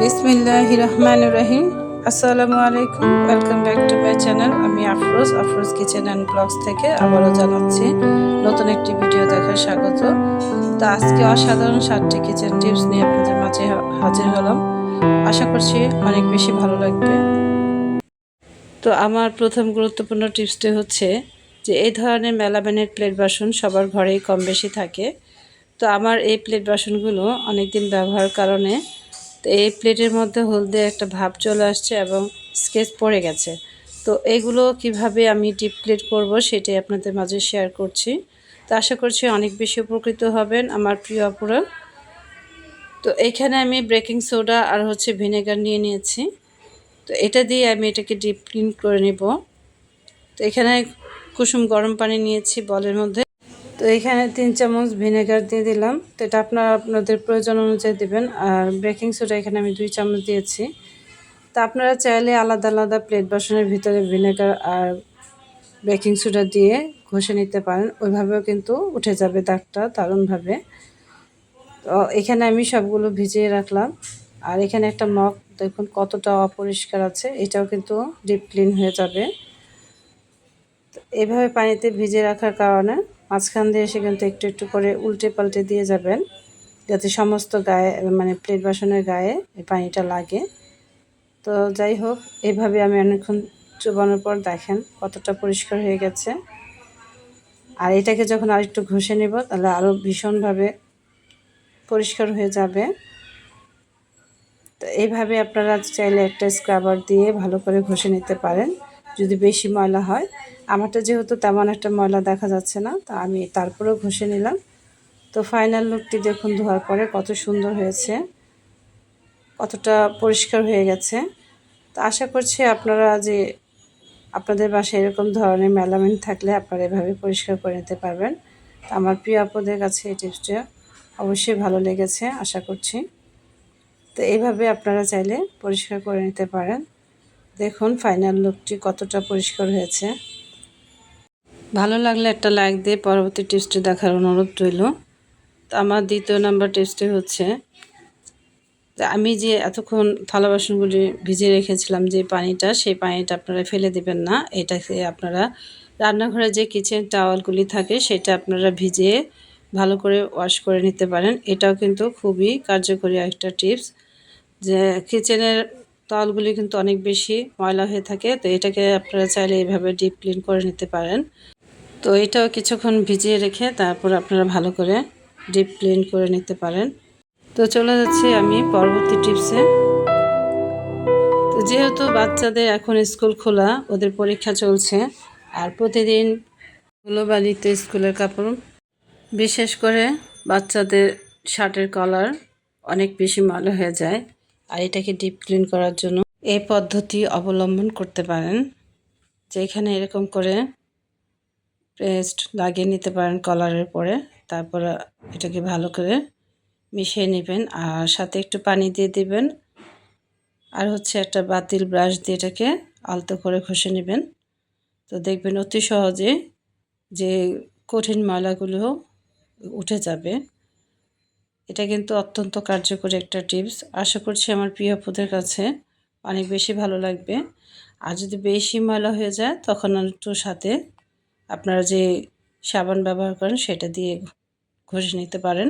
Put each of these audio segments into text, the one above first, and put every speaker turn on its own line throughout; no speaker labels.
বিসমিল্লাহ রহমান রহিম। আসসালামু আলাইকুম welcome back to my channel আমি Afroz Afroz kitchen and blogs থেকে আবারও জানাচ্ছি নতুন একটি ভিডিও দেখার স্বাগত। তো আজকে অসাধারণ সাতটি কিচেন টিপস নিয়ে আপনাদের মাঝে হাজির হলাম। আশা করছি অনেক বেশি ভালো লাগবে। তো আমার প্রথম গুরুত্বপূর্ণ টিপসটি হচ্ছে যে, এই ধরনের মেলাবেনের প্লেট বাসন সবার ঘরেই কম বেশি থাকে। তো আমার এই প্লেট বাসনগুলো অনেক ব্যবহার কারণে তো এই প্লেটের মধ্যে হলদে একটা ভাব চলে আসছে এবং স্কেচ পড়ে গেছে। তো এগুলো কীভাবে আমি ডিপ প্লেট করব সেটাই আপনাদের মাঝে শেয়ার করছি। তো আশা করছি অনেক বেশি উপকৃত হবেন আমার প্রিয় আপুরা। তো এখানে আমি বেকিং সোডা আর হচ্ছে ভিনেগার নিয়ে নিয়েছি। তো এটা দিয়ে আমি এটাকে ডিপ ক্লিন করে নেব। তো এখানে কুসুম গরম পানি নিয়েছি বলের মধ্যে। তো এখানে তিন চামচ ভিনেগার দিয়ে দিলাম। তো এটা আপনারা আপনাদের প্রয়োজন অনুযায়ী দেবেন। আর বেকিং সোডা এখানে আমি দুই চামচ দিয়েছি। তা আপনারা চাইলে আলাদা আলাদা প্লেট বাসনের ভিতরে ভিনেগার আর বেকিং সোডা দিয়ে ঘষে নিতে পারেন। ওইভাবেও কিন্তু উঠে যাবে দাগটা দারুণভাবে। তো এখানে আমি সবগুলো ভিজিয়ে রাখলাম। আর এখানে একটা মগ, দেখুন কতটা অপরিষ্কার আছে, এটাও কিন্তু ডিপ ক্লিন হয়ে যাবে। তো এইভাবে পানিতে ভিজে রাখার কারণে মাঝখান দিয়ে এসে কিন্তু একটু একটু করে উল্টে পাল্টে দিয়ে যাবেন, যাতে সমস্ত গায়ে মানে প্লেট বাসনের গায়ে এই পানিটা লাগে। তো যাই হোক এইভাবে আমি অনেকক্ষণ চুবানোর পর দেখেন কতটা পরিষ্কার হয়ে গেছে। আর এটাকে যখন আরেকটু ঘষে নেব, তাহলে আরও ভীষণভাবে পরিষ্কার হয়ে যাবে। তো এইভাবে আপনারা চাইলে একটা স্ক্রাবার দিয়ে ভালো করে ঘষে নিতে পারেন, যদি বেশি ময়লা হয়। আমারটা যেহেতু তেমন একটা ময়লা দেখা যাচ্ছে না, তা আমি তারপরেও ঘষে নিলাম। তো ফাইনাল লুকটি দেখুন, ধোয়ার পরে কত সুন্দর হয়েছে, কতটা পরিষ্কার হয়ে গেছে। তো আশা করছি আপনারা যে আপনাদের বাসায় এরকম ধরনের মেলামেন থাকলে আপনারা এভাবে পরিষ্কার করে নিতে পারবেন। তো আমার প্রিয় আপদের কাছে এই টিপসটা অবশ্যই ভালো লেগেছে, আশা করছি। তো এইভাবে আপনারা চাইলে পরিষ্কার করে নিতে পারেন। দেখুন ফাইনাল লুকটি কতটা পরিষ্কার হয়েছে। ভালো লাগলে একটা লাইক দিয়ে পরবর্তী টিপসটি দেখার অনুরোধ রইল। তো আমার দ্বিতীয় নাম্বার টিপসটি হচ্ছে আমি যে এতক্ষণ থালা বাসনগুলি ভিজিয়ে রেখেছিলাম যে পানিটা, সেই পানিটা আপনারা ফেলে দেবেন না। এটাকে আপনারা রান্নাঘরে যে কিচেন টাওয়ালগুলি থাকে, সেটা আপনারা ভিজিয়ে ভালো করে ওয়াশ করে নিতে পারেন। এটাও কিন্তু খুবই কার্যকরী একটা টিপস যে কিচেনের তাওয়ালগুলি কিন্তু অনেক বেশি ময়লা হয়ে থাকে, তো এটাকে আপনারা চাইলে এইভাবে ডিপ ক্লিন করে নিতে পারেন। তো এটাও কিছুক্ষণ ভিজিয়ে রেখে তারপর আপনারা ভালো করে ডিপ ক্লিন করে নিতে পারেন। তো চলে যাচ্ছি আমি পরবর্তী টিপসে। তো যেহেতু বাচ্চাদের এখন স্কুল খোলা, ওদের পরীক্ষা চলছে, আর প্রতিদিন বাড়িতে স্কুলের কাপড়, বিশেষ করে বাচ্চাদের শার্টের কলার অনেক বেশি ময়লা হয়ে যায়, আর এটাকে ডিপ ক্লিন করার জন্য এই পদ্ধতি অবলম্বন করতে পারেন। যেখানে এরকম করে পেস্ট লাগিয়ে নিতে পারেন কলারের পরে। তারপর এটাকে ভালো করে মিশিয়ে নেবেন আর সাথে একটু পানি দিয়ে দিবেন। আর হচ্ছে একটা বাতিল ব্রাশ দিয়ে এটাকে আলতো করে ঘষে নেবেন। তো দেখবেন অতি সহজে যে কঠিন ময়লাগুলো উঠে যাবে। এটা কিন্তু অত্যন্ত কার্যকরী একটা টিপস। আশা করছি আমার প্রিয় আপুদের কাছে অনেক বেশি ভালো লাগবে। আর যদি বেশি ময়লা হয়ে যায়, তখন একটু সাথে আপনারা যে সাবান ব্যবহার করেন সেটা দিয়ে ঘষে নিতে পারেন।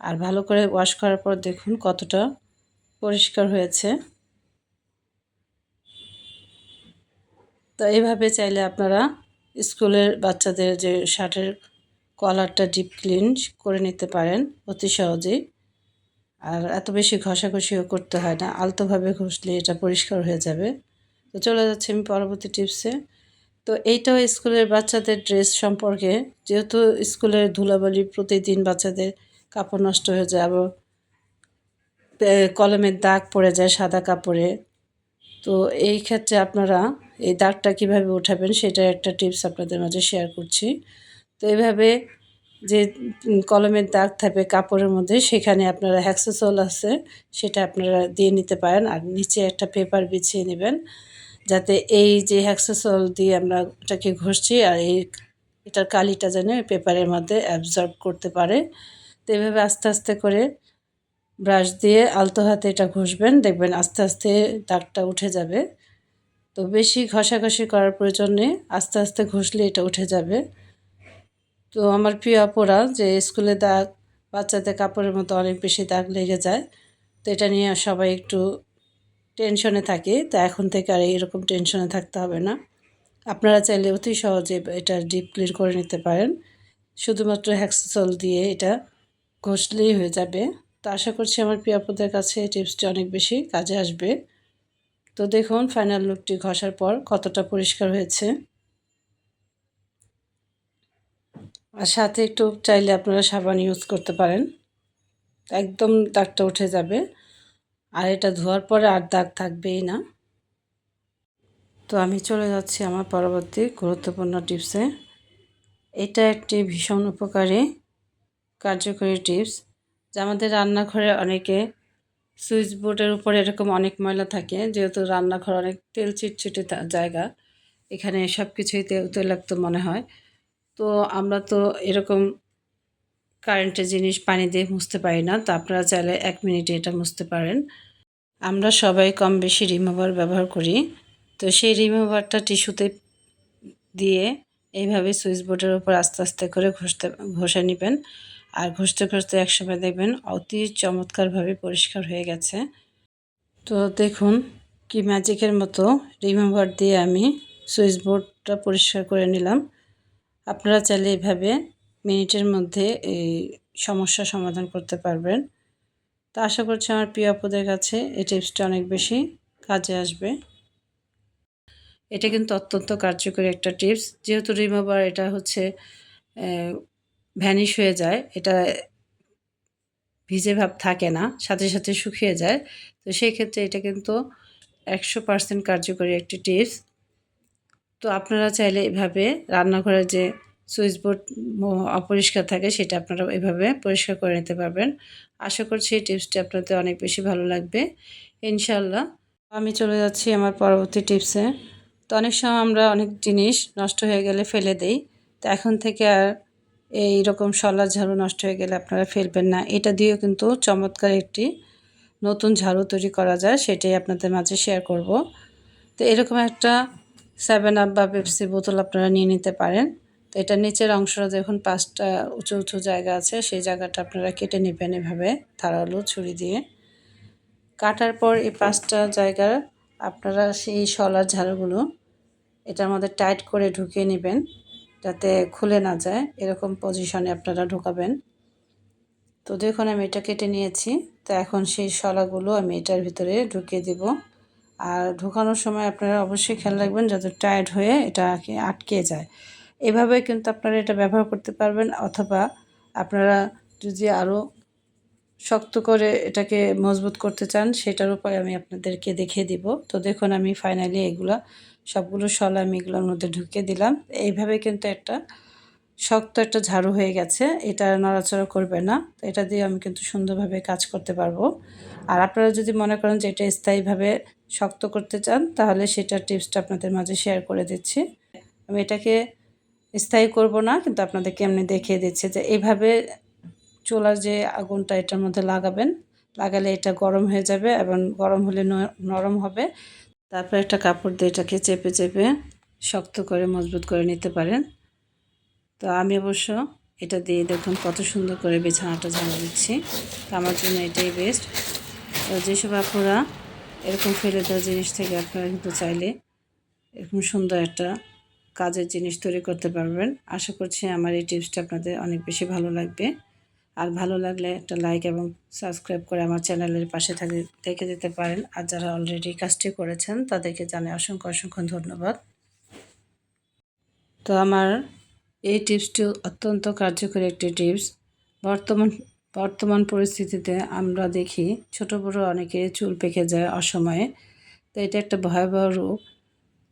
আর ভালো করে ওয়াশ করার পর দেখুন কতটা পরিষ্কার হয়েছে। তো এইভাবে চাইলে আপনারা স্কুলের বাচ্চাদের যে শার্টের কলারটা ডিপ ক্লিন করে নিতে পারেন অতি সহজেই। আর এত বেশি ঘষাঘষিও করতে হয় না, আলতোভাবে ঘষলে এটা পরিষ্কার হয়ে যাবে। তো চলে যাচ্ছে আমি পরবর্তী টিপসে। তো এইটাও স্কুলের বাচ্চাদের ড্রেস সম্পর্কে, যেহেতু স্কুলের ধুলাবালি প্রতিদিন বাচ্চাদের কাপড় নষ্ট হয়ে যায় আবার কলমের দাগ পড়ে যায় সাদা কাপড়ে। তো এই ক্ষেত্রে আপনারা এই দাগটা কীভাবে উঠাবেন সেটা একটা টিপস আপনাদের মাঝে শেয়ার করছি। তো এইভাবে যে কলমের দাগ থাকবে কাপড়ের মধ্যে, সেখানে আপনারা হ্যাক্সোসল আছে, সেটা আপনারা দিয়ে নিতে পারেন। আর নিচে একটা পেপার বিছিয়ে নেবেন। যাতে এই যে হ্যাক্সোসল দিয়ে আমরা ওটাকে ঘষছি আর এই এটার কালিটা যেন পেপারের মধ্যে অ্যাবজর্ব করতে পারে। তো এভাবে আস্তে আস্তে করে ব্রাশ দিয়ে আলতো হাতে এটা ঘষবেন, দেখবেন আস্তে আস্তে দাগটা উঠে যাবে। তো বেশি ঘষাঘষি করার প্রয়োজন নেই, আস্তে আস্তে ঘষলে এটা উঠে যাবে। তো আমার প্রিয় অপরা যে স্কুলে দাগ, বাচ্চাদের কাপড়ের মতো অনেক বেশি দাগ লেগে যায়, তো এটা নিয়ে সবাই একটু টেনশনে থাকে, তো এখন থেকে আর এরকম টেনশনে থাকতে হবে না। আপনারা চাইলে অতি সহজে এটা ডিপ ক্লিন করে নিতে পারেন। শুধুমাত্র হ্যাক্সল দিয়ে এটা ঘষলেই হয়ে যাবে। তো আশা করছি আমার প্রিয়াপদের কাছে টিপসটি অনেক বেশি কাজে আসবে। তো দেখুন ফাইনাল লুকটি ঘষার পর কতটা পরিষ্কার হয়েছে। আর সাথে একটু চাইলে আপনারা সাবান ইউজ করতে পারেন। একদম দাগটা উঠে যাবে। আর এটা ধোয়ার পরে আর দাগ থাকবেই না। তো আমি চলে যাচ্ছি আমার পরবর্তী গুরুত্বপূর্ণ টিপসে। এটা একটি ভীষণ উপকারী, কার্যকরী টিপস। যা আমাদের রান্নাঘরে অনেকে সুইচ বোর্ডের উপরে এরকম অনেক ময়লা থাকে, যেহেতু রান্নাঘর অনেক তেল চিটচিটে জায়গা। এখানে সব কিছুই তেল, তৈলাক্ত মনে হয়। তো আমরা তো এরকম কারেন্টের জিনিস পানি দিয়ে মুছতে পারি না, তো আপনারা চাইলে এক মিনিটে এটা মুছতে পারেন। আমরা সবাই কম বেশি রিমুভার ব্যবহার করি। তো সেই রিমুভারটা টিস্যুতে দিয়ে এইভাবে সুইচ বোর্ডের উপর আস্তে আস্তে করে ঘষতে, ঘষে নেবেন। আর ঘষতে ঘষতে একসময় দেখবেন অতি চমৎকারভাবে পরিষ্কার হয়ে গেছে। তো দেখুন কি ম্যাজিকের মতো রিমুভার দিয়ে আমি সুইচ বোর্ডটা পরিষ্কার করে নিলাম। আপনারা চাইলে এইভাবে মিনিটের মধ্যে এই সমস্যা সমাধান করতে পারবেন। তো আশা করছি আমার প্রিয় আপুদের কাছে এই টিপসটা অনেক বেশি কাজে আসবে। এটা কিন্তু অত্যন্ত কার্যকরী একটা টিপস। যেহেতু রিমুভার এটা হচ্ছে ভ্যানিশ হয়ে যায়, এটা ভিজে ভাব থাকে না, সাথে সাথে শুকিয়ে যায়। তো সেই ক্ষেত্রে এটা কিন্তু একশো পার্সেন্ট কার্যকরী একটি টিপস। তো আপনারা চাইলে এভাবে রান্নাঘরে যে সুইচ বোর্ড অপরিষ্কার থাকে সেটা আপনারা এভাবে পরিষ্কার করে নিতে পারবেন। আশা করছি এই টিপসটি আপনাদের অনেক বেশি ভালো লাগবে। ইনশাল্লাহ আমি চলে যাচ্ছি আমার পরবর্তী টিপসে। তো অনেক সময় আমরা অনেক জিনিস নষ্ট হয়ে গেলে ফেলে দেই। তো এখন থেকে আর এই রকম শলার ঝাড়ু নষ্ট হয়ে গেলে আপনারা ফেলবেন না। এটা দিয়েও কিন্তু চমৎকার একটি নতুন ঝাড়ু তৈরি করা যায়, সেটাই আপনাদের মাঝে শেয়ার করব। তো এরকম একটা সেভেন আপ বা পেপসি বোতল আপনারা নিয়ে নিতে পারেন। তো এটা নিচের অংশটা যখন পাঁচটা উঁচু উঁচু জায়গা আছে, সেই জায়গাটা আপনারা কেটে নেবেন এভাবে ধারালো ছুরি দিয়ে। কাটার পর এই পাঁচটা জায়গার আপনারা সেই শলার ঝাড়ুগুলো এটার মধ্যে টাইট করে ঢুকিয়ে নেবেন যাতে খুলে না যায়, এরকম পজিশনে আপনারা ঢোকাবেন। তো দেখুন, আমি এটা কেটে নিয়েছি, তো এখন সেই শলাগুলো আমি এটার ভিতরে ঢুকিয়ে দিব। আর ঢোকানোর সময় আপনারা অবশ্যই খেয়াল রাখবেন, যাতে টাইট হয়ে এটাকে আটকে যায়। এভাবে কিন্তু আপনারা এটা ব্যবহার করতে পারবেন, অথবা আপনারা যদি আরও শক্ত করে এটাকে মজবুত করতে চান, সেটার উপায় আমি আপনাদেরকে দেখিয়ে দিব। তো দেখুন, আমি ফাইনালি এগুলা, সবগুলো শলা আমি এগুলোর মধ্যে ঢুকিয়ে দিলাম। এইভাবে কিন্তু একটা শক্ত একটা ঝাড়ু হয়ে গেছে, এটা নড়াচড়া করবে না। তো এটা দিয়ে আমি কিন্তু সুন্দরভাবে কাজ করতে পারব। আর আপনারা যদি মনে করেন যে এটা স্থায়ীভাবে শক্ত করতে চান, তাহলে সেটার টিপসটা আপনাদের মাঝে শেয়ার করে দিচ্ছি। আমি এটাকে স্থায়ী করব না, কিন্তু আপনাদেরকে এমনি দেখিয়ে দিচ্ছে যে এইভাবে চুলার যে আগুনটা এটার মধ্যে লাগাবেন, লাগালে এটা গরম হয়ে যাবে এবং গরম হলে নরম হবে। তারপর একটা কাপড় দিয়ে এটাকে চেপে চেপে শক্ত করে মজবুত করে নিতে পারেন। তো আমি অবশ্য এটা দিয়ে দেখুন কত সুন্দর করে বিছানাটা ঝাড়ু দিচ্ছি। তো আমার জন্য এটাই বেস্ট। তো যেসব আপনারা এরকম ফেলে দেওয়া জিনিস থেকে আপনারা কিন্তু চাইলে এরকম সুন্দর একটা কাজের জিনিস তৈরি করতে পারবেন। আশা করছি আমার এই টিপসটা আপনাদের অনেক বেশি ভালো লাগবে। আর ভালো লাগলে একটা লাইক এবং সাবস্ক্রাইব করে আমার চ্যানেলের পাশে থাকে, দেখে দিতে পারেন। আর যারা অলরেডি কাজটি করেছেন, তাদেরকে জানে অসংখ্য অসংখ্য ধন্যবাদ। তো আমার এই টিপসটি অত্যন্ত কার্যকরী একটি টিপস। বর্তমান বর্তমান পরিস্থিতিতে আমরা দেখি ছোট বড় অনেকে চুল পেকে যায় অসময়ে। তো এটা একটা ভয়াবহ রূপ।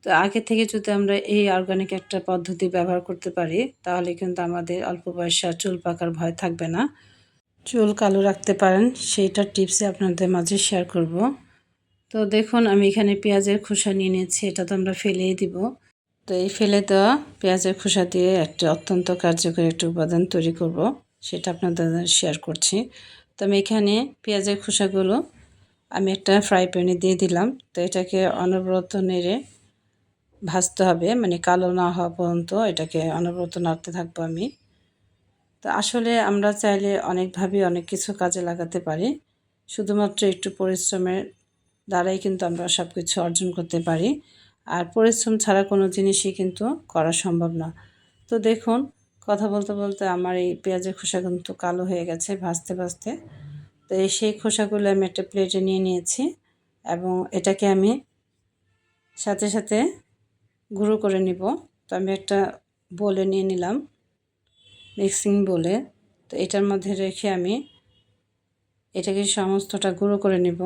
তো আগে থেকে যদি আমরা এই অর্গানিক একটা পদ্ধতি ব্যবহার করতে পারি, তাহলে কিন্তু আমাদের অল্প বয়সে চুল পাকার ভয় থাকবে না। চুল কালো রাখতে পারেন, সেইটার টিপসে আপনাদের মাঝে শেয়ার করব। তো দেখুন, আমি এখানে পেঁয়াজের খোসা নিয়ে নিয়েছি, এটা তো আমরা ফেলেই দিব। তো এই ফেলে দেওয়া পেঁয়াজের খোসা দিয়ে একটা অত্যন্ত কার্যকরী একটা উপাদান তৈরি করব, সেটা আপনাদের শেয়ার করছি। তো আমি এখানে পেঁয়াজের খোসাগুলো আমি একটা ফ্রাই প্যানে দিয়ে দিলাম। তো এটাকে অনবরত নেড়ে ভাজতে হবে মানে কালো না হওয়া পর্যন্ত এটাকে অনবরত নাড়তে থাকব আমি। তো আসলে আমরা চাইলে অনেকভাবে অনেক কিছু কাজে লাগাতে পারি, শুধুমাত্র একটু পরিশ্রমের দ্বারাই কিন্তু আমরা সব কিছু অর্জন করতে পারি। আর পরিশ্রম ছাড়া কোনো জিনিসই কিন্তু করা সম্ভব না। তো দেখুন, কথা বলতে বলতে আমার এই পেঁয়াজের খোসা কিন্তু কালো হয়ে গেছে ভাজতে ভাজতে। তো এই সেই খোসাগুলো আমি একটা প্লেটে নিয়ে নিয়েছি এবং এটাকে আমি সাথে সাথে গুঁড়ো করে নিব। তো আমি একটা বলে নিয়ে নিলাম, মিক্সিং বলে। তো এটার মধ্যে রেখে আমি এটাকে সমস্তটা গুঁড়ো করে নিব।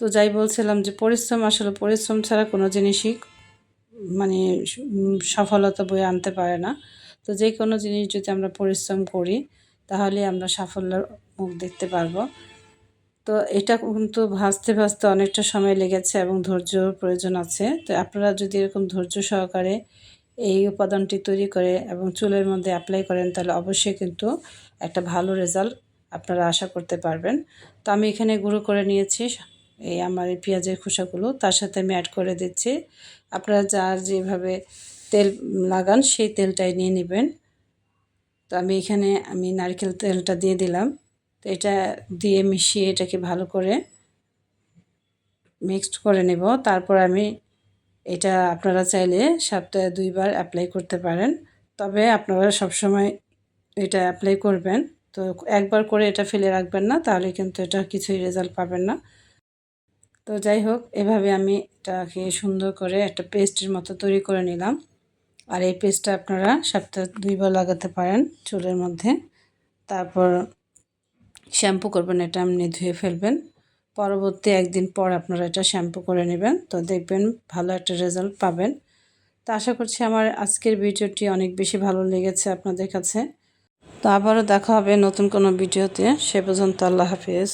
তো যাই বলছিলাম যে পরিশ্রম, আসলে পরিশ্রম ছাড়া কোনো জিনিসই মানে সফলতা বয়ে আনতে পারে না। তো যে কোনো জিনিস যদি আমরা পরিশ্রম করি, তাহলে আমরা সাফল্যের মুখ দেখতে পারব। তো এটা কিন্তু ভাজতে ভাজতে অনেকটা সময় লেগেছে এবং ধৈর্যর প্রয়োজন আছে। তো আপনারা যদি এরকম ধৈর্য সহকারে এই উপাদানটি তৈরি করে এবং চুলের মধ্যে অ্যাপ্লাই করেন, তাহলে অবশ্যই কিন্তু একটা ভালো রেজাল্ট আপনারা আশা করতে পারবেন। তো আমি এখানে গুঁড়ো করে নিয়েছি, এই আমার এই পেঁয়াজের খোসাগুলো। তার সাথে আমি অ্যাড করে দিচ্ছি। আপনারা যার যেভাবে তেল লাগান, সেই তেলটাই নিয়ে নেবেন। তো আমি এখানে, আমি নারকেল তেলটা দিয়ে দিলাম। তো এটা দিয়ে মিশিয়ে এটাকে ভালো করে মিক্সড করে নেব। তারপর আমি এটা আপনারা চাইলে সপ্তাহে দুইবার অ্যাপ্লাই করতে পারেন। তবে আপনারা সবসময় এটা অ্যাপ্লাই করবেন। তো একবার করে এটা ফেলে রাখবেন না, তাহলে কিন্তু এটা কিছুই রেজাল্ট পাবেন না। তো যাই হোক, এভাবে আমি এটাকে সুন্দর করে একটা পেস্টের মতো তৈরি করে নিলাম। আর এই পেস্টটা আপনারা সপ্তাহে দুইবার লাগাতে পারেন চুলের মধ্যে। তারপর শ্যাম্পু করবেন, এটা আপনি ধুয়ে ফেলবেন। পরবর্তী একদিন পর আপনারা এটা শ্যাম্পু করে নেবেন, তো দেখবেন ভালো একটা রেজাল্ট পাবেন। তো আশা করছি আমার আজকের ভিডিওটি অনেক বেশি ভালো লেগেছে আপনাদের কাছে। তো আবারও দেখা হবে নতুন কোনো ভিডিওতে, সে পর্যন্ত আল্লাহ হাফিজ।